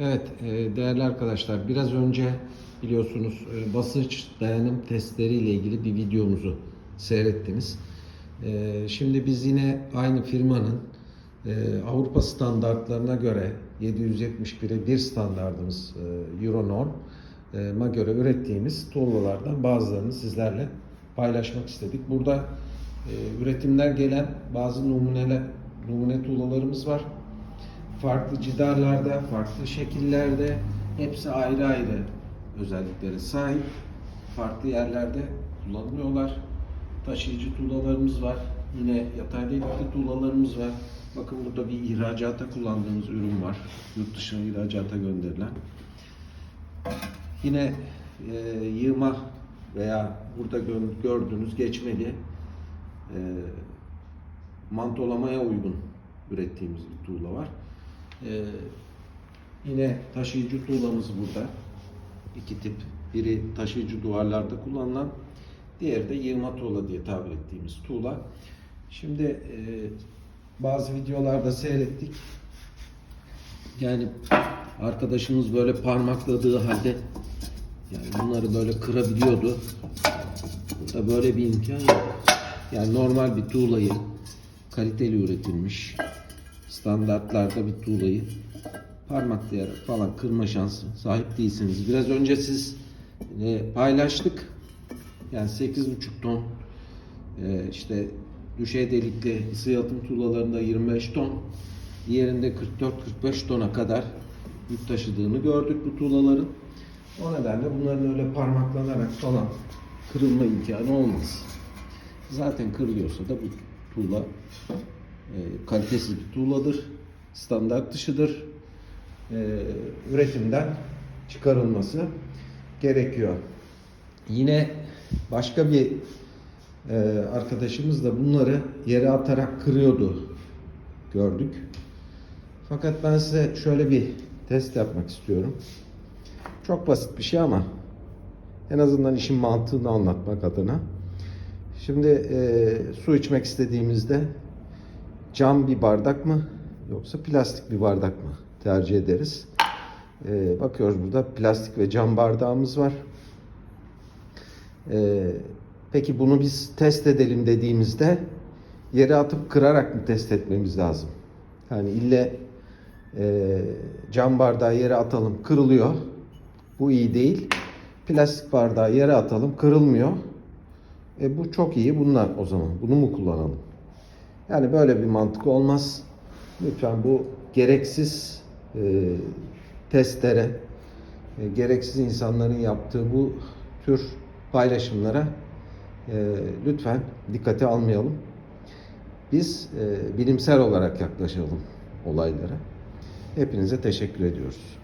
Evet e, değerli arkadaşlar biraz önce biliyorsunuz e, basınç dayanım testleriyle ilgili bir videomuzu seyrettiniz. E, Şimdi biz yine aynı firmanın Avrupa standartlarına göre 771'e 1 standartımız Euro norm'a göre ürettiğimiz tuğlalardan bazılarını sizlerle paylaşmak istedik. Burada üretimler gelen bazı numuneler, numune tuğlalarımız var farklı cidarlarda, farklı şekillerde hepsi ayrı ayrı özelliklere sahip. Farklı yerlerde kullanılıyorlar. Taşıyıcı tuğlalarımız var. Yine yatay delikli tuğlalarımız var. Bakın burada bir ihracata kullandığımız ürün var. Yurt dışına ihracata gönderilen. Yine e, yığma veya burada gö- gördüğünüz geçmeli e, mantolamaya uygun ürettiğimiz bir tuğla var. Ee, yine taşıyıcı tuğlamız burada. İki tip. Biri taşıyıcı duvarlarda kullanılan, diğeri de yığma tuğla diye tabir ettiğimiz tuğla. Şimdi e, bazı videolarda seyrettik. Yani arkadaşımız böyle parmakladığı halde yani bunları böyle kırabiliyordu. Burada böyle bir imkan yok. Yani normal bir tuğlayı kaliteli üretilmiş standartlarda bir tuğlayı parmaklayarak falan kırma şansı sahip değilsiniz. Biraz önce siz e, paylaştık. Yani 8,5 ton e, işte düşey delikli ısı yalıtım tuğlalarında 25 ton diğerinde 44-45 tona kadar yük taşıdığını gördük bu tuğlaların. O nedenle bunların öyle parmaklanarak falan kırılma imkanı olmaz. Zaten kırılıyorsa da bu tuğla kalitesiz bir tuğladır. Standart dışıdır. E, üretimden çıkarılması gerekiyor. Yine başka bir e, arkadaşımız da bunları yere atarak kırıyordu. Gördük. Fakat ben size şöyle bir test yapmak istiyorum. Çok basit bir şey ama en azından işin mantığını anlatmak adına. Şimdi e, su içmek istediğimizde cam bir bardak mı yoksa plastik bir bardak mı tercih ederiz? E, bakıyoruz burada plastik ve cam bardağımız var. E, peki bunu biz test edelim dediğimizde yere atıp kırarak mı test etmemiz lazım? Yani ille e, cam bardağı yere atalım kırılıyor. Bu iyi değil. Plastik bardağı yere atalım kırılmıyor. E bu çok iyi. Bunlar o zaman. Bunu mu kullanalım? Yani böyle bir mantık olmaz. Lütfen bu gereksiz e, testlere, e, gereksiz insanların yaptığı bu tür paylaşımlara e, lütfen dikkate almayalım. Biz e, bilimsel olarak yaklaşalım olaylara. Hepinize teşekkür ediyoruz.